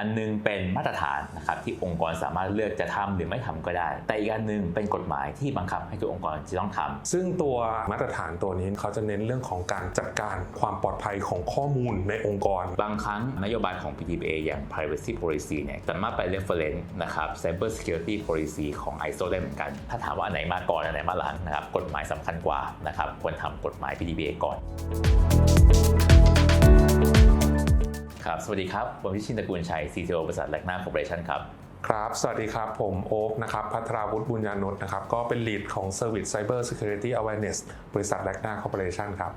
อันหนึงเป็นมาตรฐานนะครับที่องค์กรสามารถเลือกจะทำหรือไม่ทำก็ได้ แต่อีกอันหนึงเป็นกฎหมายที่บังคับให้ทุกองค์กรจะต้องทำซึ่งตัวมาตรฐานตัวนี้เขาจะเน้นเรื่องของการจัดการความปลอดภัยของข้อมูลในองค์กร บางครั้งนโยบายของ PDPA อย่าง privacy policy เนี่ยสามารถไป reference นะครับ cyber security policy ของ ISO ได้เหมือนกัน ถ้าถามว่าอันไหนมาก่อนอันไหนมาหลังนะครับกฎหมายสำคัญกว่านะครับควรทำกฎหมาย PDPA ก่อน ครับ สวัสดีครับ ผมพิชินตระกูลชัย CTO บริษัทแลกนาคอร์ปอเรชั่นครับ ครับ สวัสดีครับ ผมโอ๊คนะครับ พัทราวุฒิบุญญานุษนะครับ ก็เป็น lead ของ Service Cyber Security Awareness บริษัทแลกนาคอร์ปอเรชั่นครับ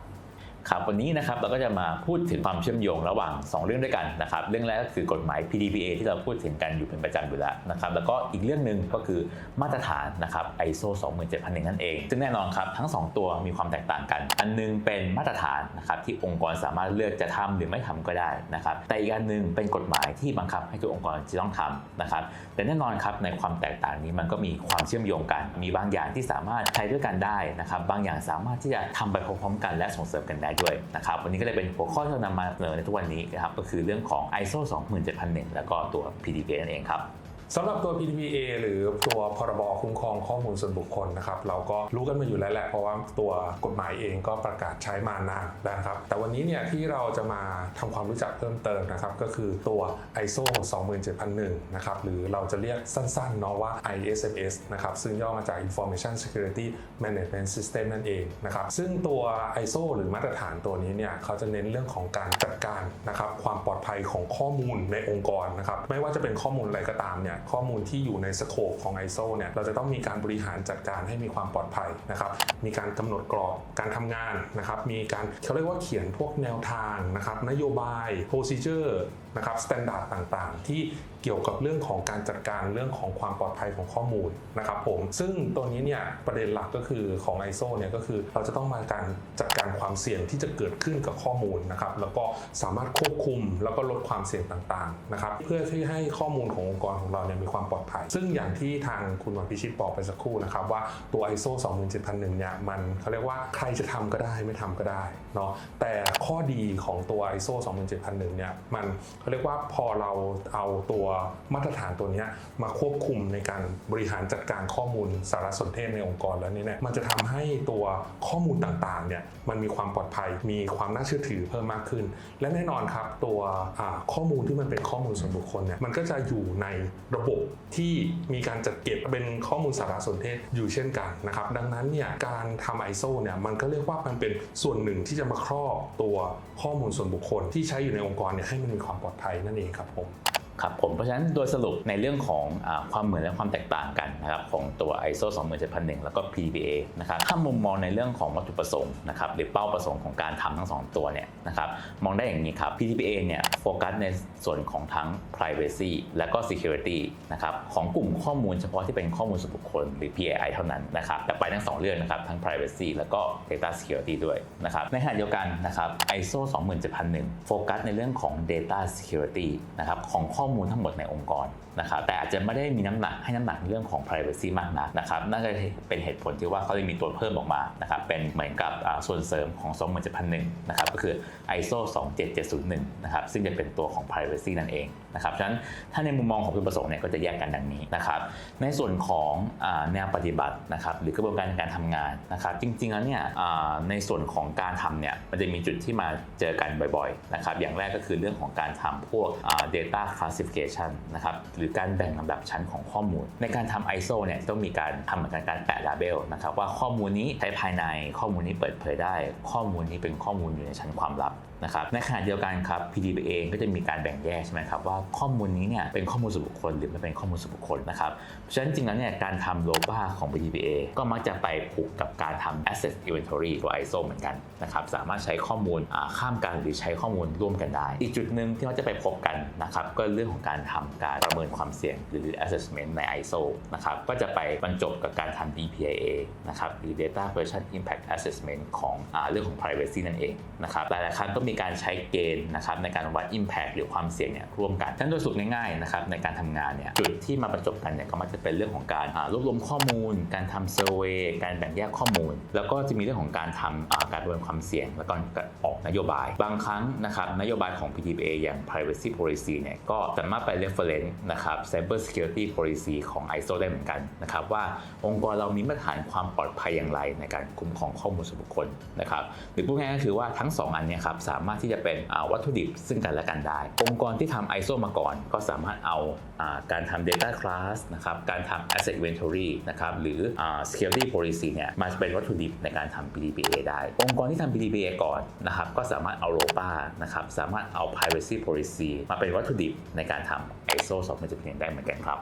ครับวันนี้นะครับเราก็จะมาพูดถึงความเชื่อมโยงระหว่าง 2 เรื่องด้วยกันนะครับเรื่องแรกก็คือกฎหมาย PDPA ที่เราพูดถึงกันอยู่เป็นประจำอยู่แล้วนะครับแล้วก็อีกเรื่องหนึ่งก็คือมาตรฐานนะครับ ISO 27001นั่นเอง ซึ่งแน่นอนครับทั้ง 2 ตัวมีความแตกต่างกัน อันหนึงเป็นมาตรฐานนะครับที่องค์กรสามารถเลือกจะทำหรือไม่ทำก็ได้นะครับแต่อีกอันหนึงเป็นกฎหมายที่บังคับให้ทุกองค์กรจะต้องทำนะครับแต่แน่นอนครับในความแตกต่างนี้มันก็มีความเชื่อมโยงกัน มีบางอย่างที่สามารถใช้ด้วยกันได้นะครับบางอย่างสามารถที่จะทำไปพร้อมๆกันและส่งเสริมกันได้ด้วยนะครับวันนี้ก็เลยเป็นหัวข้อที่เรานำมาเสนอในทุกวันนี้นะครับก็คือเรื่องของ ISO 27001 แล้วก็ตัว PDPA นั่นเองครับ สำหรับตัว PDPA หรือตัวพรบคุ้มครองข้อมูลส่วนบุคคลนะครับเราก็รู้กันมาอยู่แล้วแหละเพราะว่าตัวกฎหมายเองก็ประกาศใช้มานานแล้วนะครับ แต่วันนี้เนี่ยที่เราจะมาทำความรู้จักเพิ่มเติมนะครับก็คือตัว ISO 27001นะครับหรือเราจะเรียกสั้นๆเนาะว่า ISMS นะครับซึ่งย่อมาจาก Information Security Management System นั่นเองนะครับซึ่งตัว ISO หรือมาตรฐานตัวนี้เนี่ยเขาจะเน้นเรื่องของการจัดการนะครับความปลอดภัยของข้อมูลในองค์กรนะครับไม่ว่าจะเป็นข้อมูลอะไรก็ตามเนี่ยข้อมูลที่อยู่ในสโคปของ ISO เนี่ยเราจะต้องมีการบริหารจัดการให้มีความปลอดภัยนะครับมีการกำหนดกรอบการทำงานนะครับมีการเขาเรียกว่าเขียนพวกแนวทางนะครับนโยบาย procedure นะครับสแตนดาร์ดต่างๆ ที่เกี่ยวกับเรื่องของการจัดการเรื่องของความปลอดภัยของข้อมูลนะครับผมซึ่งตัวนี้เนี่ยประเด็นหลักก็คือของ ISO เนี่ยก็คือเราจะต้องมาการจัดการความเสี่ยงที่จะเกิดขึ้นกับข้อมูลนะครับแล้วก็สามารถควบคุมแล้วก็ลดความเสี่ยงต่างๆนะครับเพื่อที่ให้ข้อมูลขององค์กรของเราเนี่ยมีความปลอดภัย ซึ่งอย่างที่ทางคุณวันพิชิตบอกไปสักครู่นะครับว่าตัว ISO 27001เนี่ยมันเขาเรียกว่าใครจะทำก็ได้ไม่ทำก็ได้เนาะแต่ข้อดีของตัว ISO 27001เนี่ยมันเขาเรียกว่าพอเราเอาตัวมาตรฐานตัวนี้มาควบคุมในการบริหารจัดการข้อมูลสารสนเทศในองค์กรแล้วเนี่ยมันจะทำให้ตัวข้อมูลต่างๆเนี่ยมันมีความปลอดภัยมีความน่าเชื่อถือเพิ่มมากขึ้น และแน่นอนครับตัวข้อมูลที่มันเป็นข้อมูลส่วนบุคคลเนี่ยมันก็จะอยู่ในระบบที่มีการจัดเก็บเป็นข้อมูลสารสนเทศอยู่เช่นกันนะครับ ดังนั้นเนี่ยการทำ ISO เนี่ยมันก็เรียกว่ามันเป็นส่วนหนึ่งที่จะมาครอบตัวข้อมูลส่วนบุคคลที่ใช้อยู่ในองค์กรเนี่ยให้มันมีความปลอดภัยนั่นเองครับผม ครับผมเพราะฉะนั้นโดยสรุปในเรื่องของอความเหมือนและความแตกต่างกันนะครับของตัว ISO 27001 แล้วก็ PDPA นะครับถ้ามุมมองในเรื่องของวัตถุประสงค์นะครับหรือเป้าประสงค์ของการทำทั้งสองตัวเนี่ยนะครับมองได้อย่างนี้ครับ PDPA เนี่ยโฟกัสในส่วนของทั้ง privacy และก็ security นะครับของกลุ่มข้อมูลเฉพาะที่เป็นข้อมูลส่วนบุคคลหรือ PAI เท่านั้นนะครับแต่ไปทั้งสองเรื่องนะครับทั้ง privacy แล้วก็ data security ด้วยนะครับในขณะเดียวกันนะครับ ISO 27001 โฟกัสในเรื่องของ data security นะครับของข้อข้อมูลทั้งหมดในองค์กรนะครับแต่อาจจะไม่ได้มีน้ำหนักให้น้ำหนักในเรื่องของ privacy มากนักนะครับนั่นก็เป็นเหตุผลที่ว่าเขาเลยมีตัวเพิ่มออกมานะครับเป็นเหมือนกับส่วนเสริมของ 27001นะครับก็คือ ISO 27701นะครับซึ่งจะเป็นตัวของ privacy นั่นเองนะครับฉะนั้นถ้าในมุมมองของผู้ประสงค์เนี่ยก็จะแยกกันดังนี้นะครับในส่วนของแนวปฏิบัตินะครับหรือกระบวนการในการทำงานนะครับจริงๆแล้วเนี่ยในส่วนของการทำเนี่ยมันจะมีจุดที่มาเจอกันบ่อยๆนะครับอย่างแรกก็คือเรื่องของการทำพวกอ่า data classification นะครับหรือการแบ่งลำดับชั้นของข้อมูล ในการทำ ISO เนี่ยต้องมีการทำเหมือนกันการแปะ label นะครับว่าข้อมูลนี้ใช้ภายในข้อมูลนี้เปิดเผยได้ ข้อมูลนี้เป็นข้อมูลอยู่ในชั้นความลับ นะครับในขณะเดียวกันครับ PDPA ก็จะมีการแบ่งแยกใช่ไหมครับว่าข้อมูลนี้เนี่ยเป็นข้อมูลส่วนบุคคลหรือไม่เป็นข้อมูลส่วนบุคคลนะครับเพราะฉะนั้นจริงๆแล้วเนี่ยการทำโลบ้าของ PDPA ก็มักจะไปผูกกับการทำ asset inventory ตัว ISO เหมือนกันนะครับสามารถใช้ข้อมูลข้ามกันหรือใช้ข้อมูลร่วมกันได้ อีกจุดหนึ่งที่เขาจะไปพบกันนะครับก็เรื่องของการทำการประเมินความเสี่ยงหรือ assessment ใน ISO นะครับก็จะไปบรรจบกับการทำ DPIA นะครับหรือ Data Version Impact Assessment ของอเรื่องของ privacy นั่นเองนะครับหลายๆครั้งก็มีมีการใช้เกณฑ์นะครับในการวัด Impact หรือความเสี่ยงเนี่ยร่วมกันทั้นโดยสรุปง่ายๆนะครับในการทำงานเนี่ยจุดที่มาประจบกันเนี่ยก็มักจะเป็นเรื่องของการรวบรวมข้อมูล การทำเซอร์เวยการแบ่งแยกข้อมูล แล้วก็จะมีเรื่องของการทำอ่าการประเมินความเสี่ยง แล้วก็การออกนโยบาย บางครั้งนะครับนโยบายของ PTPA อย่าง privacy policy เนี่ยก็สามารถไป reference นะครับ cyber security policy ของ ISO ได้เหมือนกันนะครับว่าองค์กรเรามีมาตรฐานความปลอดภัยอย่างไรในการคุ้มครองข้อมูลส่วนบุคคลนะครับหรือพูดง่ายๆก็คือว่าทั้ง 2 อันเนี้ครับสามารถที่จะเป็นวัตถุดิบซึ่งกันและกันได้ องค์กรที่ทำ ISO มาก่อน ก็สามารถเอาอการทำ data class นะครับการทำ asset inventory นะครับหรืออ security policy เนี่ยมาเป็นวัตถุดิบในการทำ PDPA ได้ องค์กรที่ทำ PDPA ก่อนนะครับก็สามารถเอา ROPA นะครับสามารถเอา privacy policy มาเป็นวัตถุดิบในการทำ ISO 2021ได้เหมือนกันครับ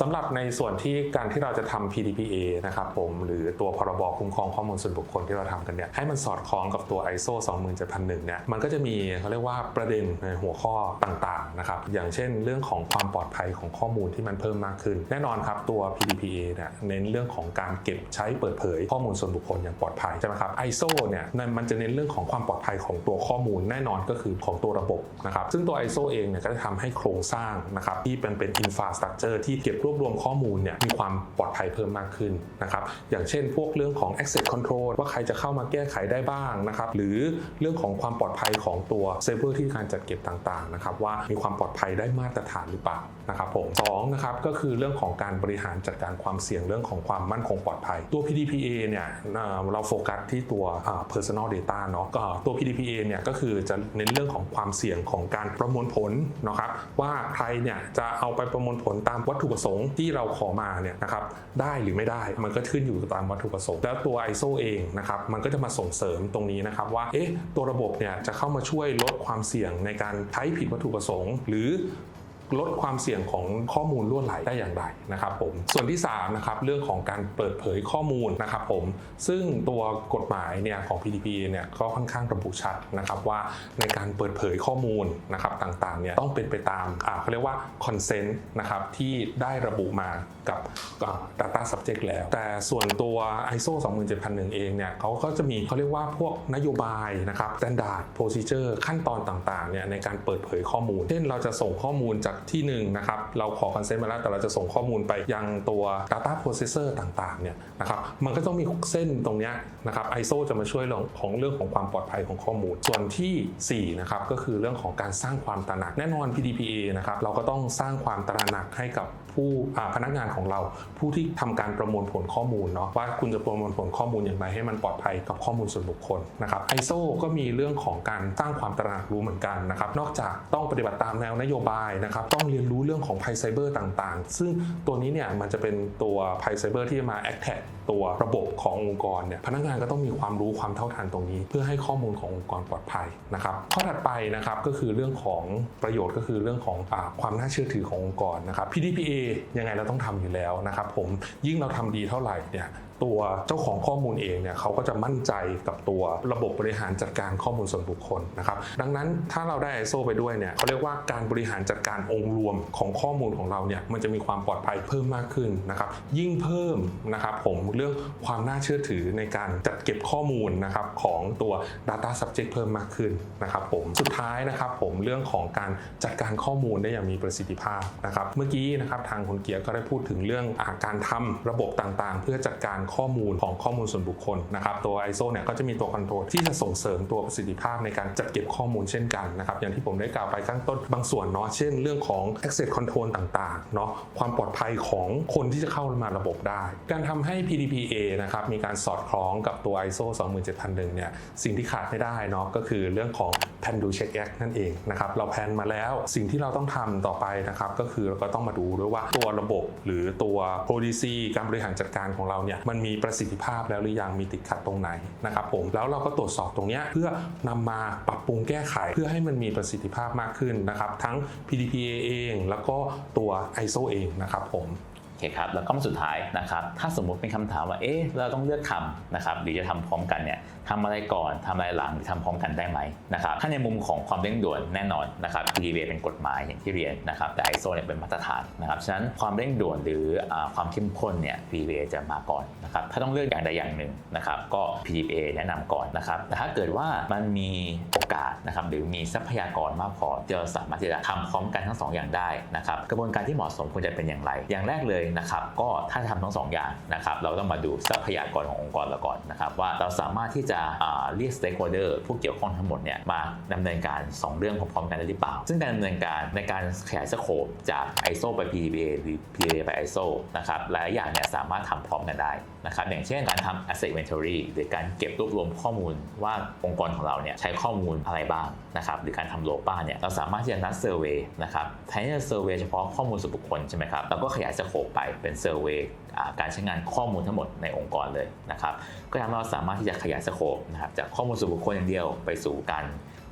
สำหรับในส่วนที่การที่เราจะทำ PDPA นะครับผมหรือตัวพรบคุ้มครองข้อมูลส่วนบุคคลที่เราทำกันเนี่ยให้มันสอดคล้องกับตัว ISO 27001เนี่ยมันก็จะมีเขาเรียกว่าประเด็นในหัวข้อต่างๆนะครับอย่างเช่น เรื่องของความปลอดภัยของข้อมูลที่มันเพิ่มมากขึ้น แน่นอนครับตัว PDPA เนี่ยเน้นเรื่องของการเก็บใช้เปิดเผย ข้อมูลส่วนบุคคลอย่างปลอดภัยใช่ไหมครับ ISO เนี่ยมันจะเน้นเรื่องของความปลอดภัยของตัวข้อมูลแน่นอนก็คือของตัวระบบนะครับซึ่งตัว ISO เองเนี่ยก็จะทำให้โครงสร้างนะครับที่เป็นเป็น infrastructure ที่เก็บรวบรวมข้อมูลเนี่ยมีความปลอดภัยเพิ่มมากขึ้นนะครับอย่างเช่น พวกเรื่องของ access control ว่าใครจะเข้ามาแก้ไขได้บ้างนะครับหรือเรื่องของความปลอดภัยของตัวเซิร์ฟเวอร์ที่การจัดเก็บต่างๆนะครับว่ามีความปลอดภัยได้มาตรฐานหรือเปล่านะครับผมสองนะครับก็คือเรื่องของการบริหารจัดการความเสี่ยงเรื่องของความมั่นคงปลอดภัย ตัว PDPA เนี่ยเราโฟกัสที่ตัว personal data เนาะก็ตัว PDPA เนี่ยก็คือจะเน้นเรื่องของความเสี่ยงของการประมวลผลนะครับว่าใครเนี่ยจะเอาไปประมวลผลตามวัตถุประสงค์ที่เราขอมาเนี่ยนะครับได้หรือไม่ได้มันก็ขึ้นอยู่ตามวัตถุประสงค์ แล้วตัว ISO เองนะครับมันก็จะมาส่งเสริมตรงนี้นะครับว่าเอ๊ะตัวระบบเนี่ยจะเข้ามาช่วยลดความเสี่ยงในการใช้ผิดวัตถุประสงค์ หรือ ลดความเสี่ยงของข้อมูลล่วไหลได้อย่างไรนะครับผมส่วนที่3นะครับเรื่องของการเปิดเผยข้อมูลนะครับผมซึ่งตัวกฎหมายเนี่ยของ PDP เนี่ยก็ค่อนข้างระบุชัดนะครับว่าในการเปิดเผยข้อมูลนะครับต่างๆเนี่ยต้องเป็นไปตามเขาเรียกว่า consent นะครับที่ได้ระบุมากับ data subject แล้ว แต่ส่วนตัว ISO 27001 เองเนี่ยเขาก็จะมีเขาเรียกว่าพวกนโยบายนะครับ standard procedure ขั้นตอนต่างๆเนี่ยในการเปิดเผยข้อมูล เช่นเราจะส่งข้อมูลจากที่หนึ่งนะครับเราขอ consent มาแล้วแต่เราจะส่งข้อมูลไปยังตัว data processor ต่างๆเนี่ยนะครับมันก็ต้องมีเส้นตรงนี้นะครับ ISO จะมาช่วยเรื่องของเรื่องของความปลอดภัยของข้อมูล ส่วนทีสี่4นะครับก็คือเรื่องของการสร้างความตระหนักแน่นอน PDPA นะครับเราก็ต้องสร้างความตระหนักให้กับผู้พนักงานของเรา ผู้ที่ทำการประมวลผลข้อมูลเนาะว่าคุณจะประมวลผลข้อมูลอย่างไรให้มันปลอดภัยกับข้อมูลส่วนบุคคลนะครับ ISO ก็มีเรื่องของการสร้างความตระหนักรู้เหมือนกันนะครับนอกจากต้องปฏิบัติตามแนวนโยบายนะครับต้องเรียนรู้เรื่องของภัยไซเบอร์ต่างๆ ซึ่งตัวนี้เนี่ยมันจะเป็นตัวภัยไซเบอร์ที่จะมาแอคแท็กตัวระบบขององค์กรเนี่ยพนักงานก็ต้องมีความรู้ความเท่าทันตรงนี้ เพื่อให้ข้อมูลขององค์กรปลอดภัยนะครับข้อถัดไปนะครับก็คือเรื่องของประโยชน์ก็คือเรื่องของอความน่าเชื่อถือขององค์กรนะครับ PDPA ยังไงเราต้องทำอยู่แล้วนะครับผมยิ่งเราทำดีเท่าไหร่เนี่ย ตัวเจ้าของข้อมูลเองเนี่ยเขาก็จะมั่นใจกับตัวระบบบริหารจัดการข้อมูลส่วนบุคคลนะครับดังนั้นถ้าเราได้ ISO ไปด้วยเนี่ยเขาเรียกว่าการบริหารจัดการองค์รวมของข้อมูลของเราเนี่ยมันจะมีความปลอดภัยเพิ่มมากขึ้นนะครับยิ่งเพิ่มนะครับผมเรื่องความน่าเชื่อถือในการจัดเก็บข้อมูลนะครับของตัว Data Subject เพิ่มมากขึ้นนะครับผมสุดท้ายนะครับผมเรื่องของการจัดการข้อมูลได้อย่างมีประสิทธิภาพนะครับเมื่อกี้นะครับทางคุณเกียร์ก็ได้พูดถึงเรื่องอาการทำระบบต่างๆ เพื่อจัดการข้อมูลของข้อมูลส่วนบุคคลนะครับตัว ISO เนี่ยก็จะมีตัวคอนโทรลที่จะส่งเสริมตัวประสิทธิภาพในการจัดเก็บข้อมูลเช่นกันนะครับอย่างที่ผมได้กล่าวไปข้างต้นบางส่วนเนาะเช่นเรื่องของ access control ต่างๆเนาะความปลอดภัยของคนที่จะเข้ามาระบบได้ การทำให้ PDPA นะครับมีการสอดคล้องกับตัว ISO 27001เนี่ยสิ่งที่ขาดไม่ได้เนาะก็คือเรื่องของ Plan Do Check Act นั่นเองนะครับเราแพลนมาแล้วสิ่งที่เราต้องทำต่อไปนะครับก็คือเราก็ต้องมาดูด้วยว่าตัวระบบหรือตัว policy การบริหารจัดการของเราเนี่ยมันมีประสิทธิภาพแล้วหรือยังมีติดขัดตรงไหนนะครับผมแล้วเราก็ตรวจสอบตรงนี้เพื่อนำมาปรับปรุงแก้ไข เพื่อให้มันมีประสิทธิภาพมากขึ้นนะครับทั้ง PDPA เอง แล้วก็ตัว ISO เองนะครับผม โอเคครับแล้วก็มาสุดท้ายนะครับถ้าสมมุติเป็นคำถามว่าเอ๊ะเราต้องเลือกทำนะครับหรือจะทำพร้อมกันเนี่ยทำอะไรก่อนทำอะไรหลังหรือทำพร้อมกันได้ไหมนะครับถ้าในมุมของความเร่งด่วนแน่นอนนะครับ PDPA เป็นกฎหมายอย่างที่เรียนนะครับแต่ ISO เนี่ยเป็นมาตรฐานนะครับฉะนั้นความเร่งด่วนหรือความเข้มข้นเนี่ย PDA จะมาก่อนนะครับถ้าต้องเลือกอย่างใดอย่างหนึ่งนะครับก็ PDA แนะนำก่อนนะครับแต่ถ้าเกิดว่ามันมีโอกาสนะครับหรือมีทรัพยากรมากพอที่เราสามารถที่จะทำพร้อมกันทั้งสองอย่างได้นะครับกระบวนการที่เหมาะสมควรจะเป็นอย่างไร อย่างแรกเลยนะครับก็ถ้าทำทั้งสองอย่างนะครับเราต้องมาดูทรัพยากรขององค์กรเราก่อนนะครับว่าเราสามารถที่จะเรียก stakeholder ผู้เกี่ยวข้องทั้งหมดเนี่ยมาดำเนินการ 2 เรื่องพร้อมๆกันได้หรือเปล่า ซึ่งการดำเนินการในการขยายสโคปจาก ISO ไป PDPA หรือ PDPA ไป ISO นะครับหลายอย่างเนี่ยสามารถทำพร้อมกันได้นะครับอย่างเช่นการทำ asset inventory หรือการเก็บรวบรวมข้อมูลว่าองค์กรของเราเนี่ยใช้ข้อมูลอะไรบ้างนะครับหรือการทำโลป้าเนี่ยเราสามารถที่จะนัดเซอร์เวยนะครับแทนที่จะเซอร์เวยเฉพาะข้อมูลส่วนบุคคลใช่ไหมครับเราก็ขยายสโคปไปเป็นเซอร์เวยการใช้งานข้อมูลทั้งหมดในองค์กรเลยนะครับ ก็ทำให้เราสามารถที่จะขยายสโคปนะครับจากข้อมูลส่วนบุคคลอย่างเดียวไปสู่การ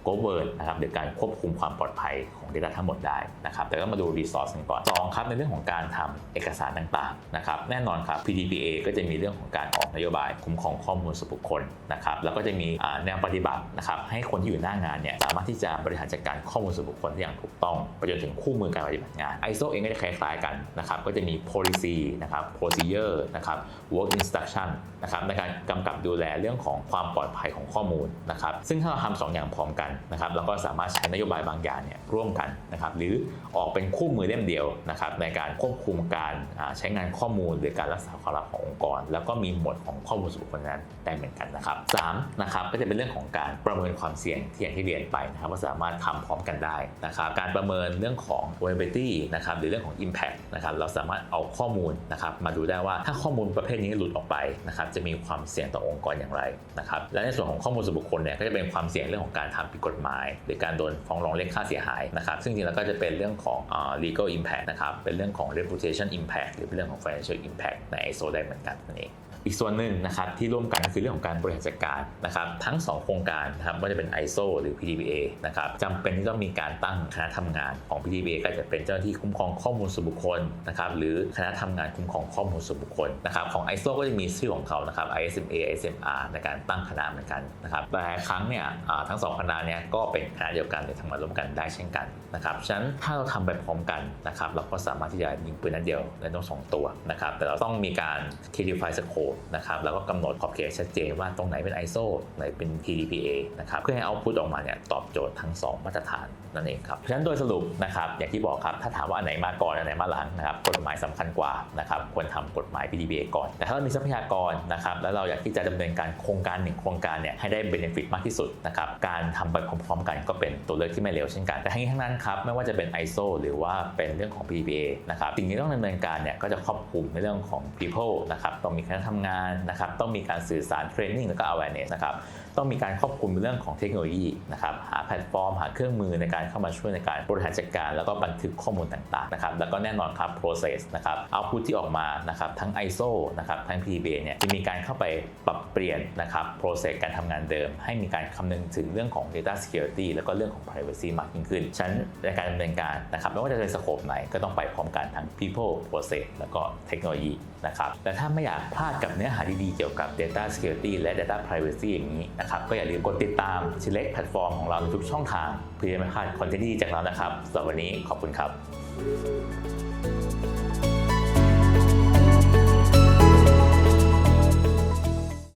govern นะครับหรือการควบคุมความปลอดภัยของ Data ทั้งหมดได้นะครับแต่ก็มาดู resource กันก่อนสองครับในเรื่องของการทำเอกสารต่างๆนะครับแน่นอนครับ PDPA ก็จะมีเรื่องของการออกนโยบายคุ้มครองข้อมูลส่วนบุคคลนะครับแล้วก็จะมีแนวปฏิบัตินะครับให้คนที่อยู่หน้างานเนี่ยสามารถที่จะบริหารจัดการข้อมูลส่วนบุคคลได้อย่างถูกต้องไปจนถึงคู่มือการปฏิบัติงาน ISO เองก็จะคล้ายๆกันนะครับก็จะมี policy นะครับ procedure นะครับ work instruction นะครับในการกำกับดูแลเรื่องของความปลอดภัยของข้อมูลนะครับซึ่งถ้าเราทำสองอย่างพร้อมกันนะครับเราก็สามารถใช้นโยบายบางอย่างเนี่ยร่วมกันนะครับหรือออกเป็นคู่มือเล่มเดียวนะครับในการควบคุมการใช้งานข้อมูลหรือการรักษาความลับขององค์กร แล้วก็มีหมวดของข้อมูลส่วนบุคคลนั้นได้เหมือนกันนะครับสามนะครับก็จะเป็นเรื่องของการประเมินความเสี่ยงที่อย่างที่เรียนไปนะครับว่าสามารถทำพร้อมกันได้นะครับการประเมินเรื่องของ vulnerability นะครับหรือเรื่องของ impact นะครับเราสามารถเอาข้อมูลนะครับมาดูได้ว่าถ้าข้อมูลประเภทนี้หลุดออกไปนะครับจะมีความเสี่ยงต่อองค์กรอย่างไรนะครับและในส่วนของข้อมูลส่วนบุคคลเนี่ยก็จะเป็นความเสี่ยงเรื่องของการทำผิดกฎหมาย หรือการโดนฟ้องร้องเรียกค่าเสียหายนะครับซึ่งจริงแล้วก็จะเป็นเรื่องของ legal impact นะครับเป็นเรื่องของ reputation impact หรือเป็นเรื่องของ financial impact ใน ISO ได้เหมือนกันนั่นเอง อีกส่วนหนึ่งนะครับที่ร่วมกันก็คือเรื่องของการบริหารจัดการนะครับทั้ง 2 โครงการนะครับว่าจะเป็น ISO หรือ PDPA นะครับจำเป็นที่ต้องมีการตั้งคณะทำงานของ PDPA ก็จะเป็นเจ้าหน้าที่คุ้มครองข้อมูลส่วนบุคคลนะครับหรือคณะทำงานคุ้มครองข้อมูลส่วนบุคคลนะครับของ ISO ก็จะมีชื่อของเขานะครับ ISMA ISMR ในการตั้งคณะเหมือนกันนะครับแต่ครั้งเนี่ยทั้งสองคณะเนี่ยก็เป็นคณะเดียวกันเลยทำงานร่วมกันได้เช่นกันนะครับฉะนั้นถ้าเราทำไปพร้อมกันนะครับเราก็สามารถที่จะยิงปืนนัดเดียวได้ต้องสองตัวนะครับแต่เราต้องมีการ clarify scope นะครับแล้วก็กำหนดขอบเขตชัดเจนว่าตรงไหนเป็น ISO ไหนเป็น PDPA นะครับเพื่อให้ output ออกมาเนี่ยตอบโจทย์ทั้ง 2 มาตรฐานนั่นเองครับเพราะฉะนั้นโดยสรุปนะครับอย่างที่บอกครับถ้าถามว่าอันไหนมาก่อนอันไหนมาหลังนะครับกฎหมายสำคัญกว่านะครับควรทำกฎหมาย PDPA ก่อน แต่ถ้าเรามีทรัพยากรนะครับแล้วเราอยากที่จะดำเนินการโครงการหนึ่งโครงการเนี่ยให้ได้ benefit มากที่สุดนะครับการทำไปพร้อมๆ กันก็เป็นตัวเลือกที่ไม่เลวเช่นกันแต่ทั้งนี้ทั้งนั้นครับไม่ว่าจะเป็น ISO หรือว่าเป็นเรื่องของ PDPA นะครับสิ่งที่ต้องดำเนินการเนี่ยก็จะครอบคลุมในเรื่องของ people นะครับต้องมีคณะทำงานนะครับต้องมีการสื่อสารเทรนนิ่งแล้วก็ awareness นะครับต้องมีการควบคุมเรื่องของเทคโนโลยีนะครับหาแพลตฟอร์ม หาเครื่องมือในการเข้ามาช่วยในการบริหารจัดการ แล้วก็บันทึกข้อมูลต่างๆนะครับแล้วก็แน่นอนครับ process นะครับ output ที่ออกมานะครับทั้ง ISO นะครับทั้ง PDPA เนี่ยจะมีการเข้าไปปรับเปลี่ยนนะครับ process การทำงานเดิม ให้มีการคำนึงถึงเรื่องของ data security แล้วก็เรื่องของ privacy มากยิ่งขึ้นฉันในการดำเนินการนะครับไม่ว่าจะเป็นสโคปไหนก็ต้องไปพร้อมกันทั้ง people process แล้วก็เทคโนโลยีนะครับแต่ถ้าไม่อยากพลาดกับเนื้อหาดีๆเกี่ยวกับ data security และ data privacy อย่างนี้นะครับก็อย่าลืมกดติดตาม select แพลตฟอร์มของเราในทุกช่องทางเพื่อไม่พลาดคอนเทนต์ดีจากเรานะครับสำหรับวันนี้ขอบคุณครับ